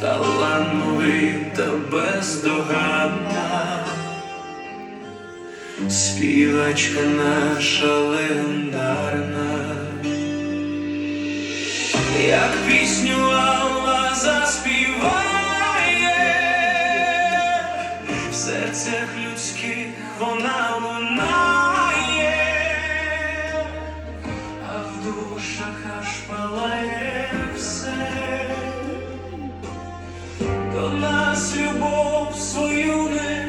талановита, бездоганна, співачка наша легендарна, як пісню Алла заспіває, в серцях людських вона лунає, аж палає До нас любов свою не